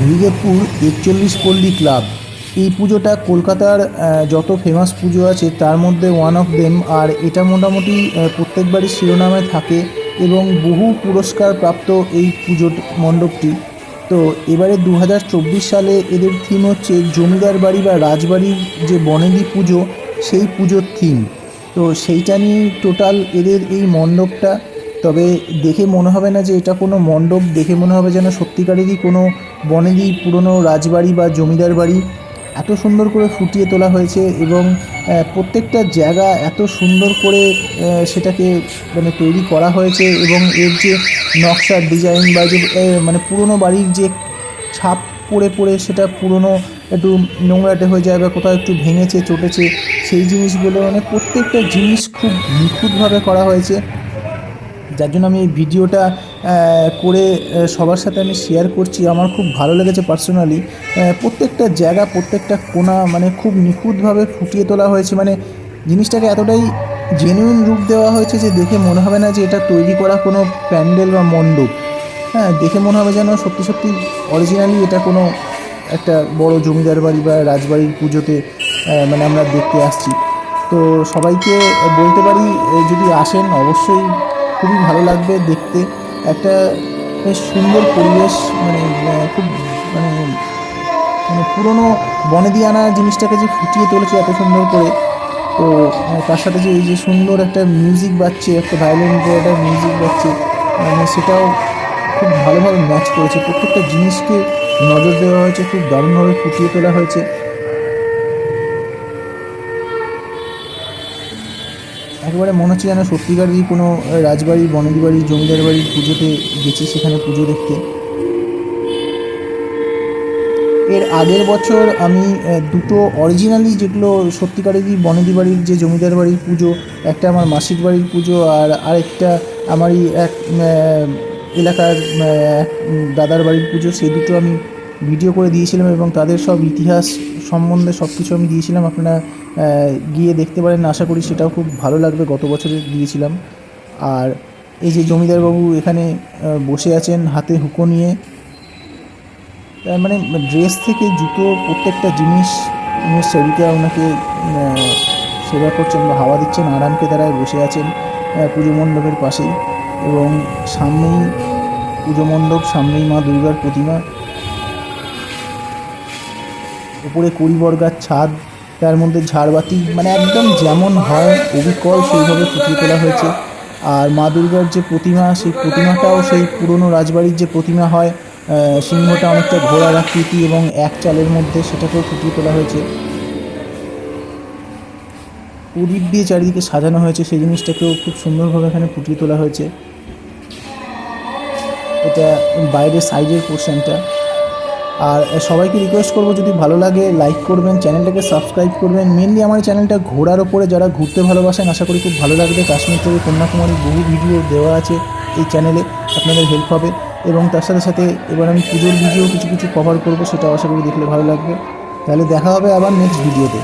হরিদেবপুর একচল্লিশ পল্লী ক্লাব। এই পুজোটা কলকাতার যত ফেমাস পুজো আছে, তার মধ্যে ওয়ান অফ দেম আর এটা মোটামুটি প্রত্যেকবারই শিরোনামে থাকে এবং বহু পুরস্কার প্রাপ্ত এই পুজোর মণ্ডপটি। তো এবারে দু হাজার চব্বিশ সালে এদের থিম হচ্ছে জমিদার বাড়ি বা রাজবাড়ির যে বনেদি পুজো, সেই পুজোর থিম তো সেইটা নিয়ে টোটাল এদের এই মণ্ডপটা তবে দেখে মনে হবে না যে এটা কোনো মণ্ডপ, দেখে মনে হবে যেন সত্যিকারেরই কোনো বনেদি পুরনো রাজবাড়ি বা জমিদার বাড়ি এত সুন্দর করে ফুটিয়ে তোলা হয়েছে এবং প্রত্যেকটা জায়গা এত সুন্দর করে সেটাকে মানে তৈরি করা হয়েছে এবং এর যে নকশার ডিজাইন বা যে মানে পুরনো বাড়ির যে ছাপ পড়ে পড়ে সেটা পুরনো একটু নোংরাটে হয়ে যায় বা কোথাও একটু ভেঙেছে, চটেছে, সেই জিনিসগুলো মানে প্রত্যেকটা জিনিস খুব নিখুঁতভাবে করা হয়েছে। যার জন্য আমি এই ভিডিওটা করে সবার সাথে আমি শেয়ার করছি। আমার খুব ভালো লেগেছে পার্সোনালি প্রত্যেকটা জায়গা, প্রত্যেকটা কোণা মানে খুব নিখুঁতভাবে ফুটিয়ে তোলা হয়েছে। মানে জিনিসটাকে এতটাই জেনুইন রূপ দেওয়া হয়েছে যে দেখে মনে হবে না যে এটা তৈরি করা কোনো প্যান্ডেল বা মণ্ডপ। হ্যাঁ দেখে মনে হবে যেন সত্যি সত্যি অরিজিনালি এটা কোনো একটা বড় জমিদার বাড়ি বা রাজবাড়ির পুজোতে মানে আমরা দেখতে আসছি। তো সবাইকে বলতে পারি যদি আসেন, অবশ্যই খুবই ভালো লাগবে দেখতে। একটা সুন্দর পরিবেশ মানে খুব মানে মানে পুরনো বনেদিয়ানা জিনিসটাকে যে ফুটিয়ে তুলেছে এত সুন্দর করে। তো তার সাথে যে এই যে সুন্দর একটা মিউজিক বাজছে, একটা ভায়োলিন দিয়ে একটা মিউজিক বাজছে মানে সেটাও খুব ভালোভাবে ম্যাচ করেছে। প্রত্যেকটা জিনিসকে নজর দেওয়া হয়েছে, খুব দারুণভাবে ফুটিয়ে তোলা হয়েছে। একেবারে মনে হচ্ছে যেন সত্যিকারই কোনো রাজবাড়ি বনেদি বাড়ি জমিদার বাড়ির পুজোতে গেছি সেখানে পুজো দেখতে। এর আগের বছর আমি দুটো অরিজিনালি যেগুলো সত্যিকারেরই বনেদি বাড়ির যে জমিদার বাড়ির পুজো, একটা আমার মাসির বাড়ির পুজো আর আরেকটা আমারই এক এলাকার দাদার বাড়ির পুজো, সেই দুটো আমি ভিডিও করে দিয়েছিলাম এবং তাদের সব ইতিহাস সম্বন্ধে সব কিছু আমি দিয়েছিলাম। আপনারা গিয়ে দেখতে পারেন, আশা করি সেটাও খুব ভালো লাগবে, গত বছরে দিয়েছিলাম। আর এই যে জমিদারবাবু এখানে বসে আছেন, হাতে হুকো নিয়ে, তার মানে ড্রেস থেকে জুতো, প্রত্যেকটা জিনিস সেবিকা ওনাকে সেবা করছেন বা হাওয়া দিচ্ছেন, আরামকে তারা বসে আছেন পুজো মণ্ডপের পাশেই। এবং সামনেই পুজো মণ্ডপ, সামনেই মা দুর্গার প্রতিমা। উপরে কুড়ি বর্গার ছাদ তার মধ্যে ঝাড়বাতি মানে একদম যেমন হয়, অবিকল সেইভাবে ফুটিয়ে তোলা হয়েছে। আর মা দুর্গার যে প্রতিমা, সেই প্রতিমাটাও সেই পুরনো রাজবাড়ির যে প্রতিমা হয় সিংহটা অনেকটা ঘোড়ার আকৃতি এবং এক চালের মধ্যে সেটাকেও ফুটিয়ে তোলা হয়েছে। প্রদীপ দিয়ে চারিদিকে সাজানো হয়েছে, সেই জিনিসটাকেও খুব সুন্দরভাবে এখানে ফুটিয়ে তোলা হয়েছে। এটা বাইরের সাইডের পোর্শনটা আর সবাইকে রিকোয়েস্ট করব, যদি ভালো লাগে লাইক করবেন চ্যানেলটাকে সাবস্ক্রাইব করবেন। মেনলি আমার চ্যানেলটা ঘোরার ওপরে যারা ঘুরতে ভালোবাসেন, আশা করি খুব ভালো লাগবে। কাশ্মীর থেকে কন্যাকুমারী বহু ভিডিও দেওয়া আছে এই চ্যানেলে আপনাদের হেল্প হবে। এবং তার সাথে সাথে এবার আমি পুজোর ভিডিও কিছু কিছু কভার করব সেটা আশা করি দেখলে ভালো লাগবে। তাহলে দেখা হবে আবার নেক্সট ভিডিওতে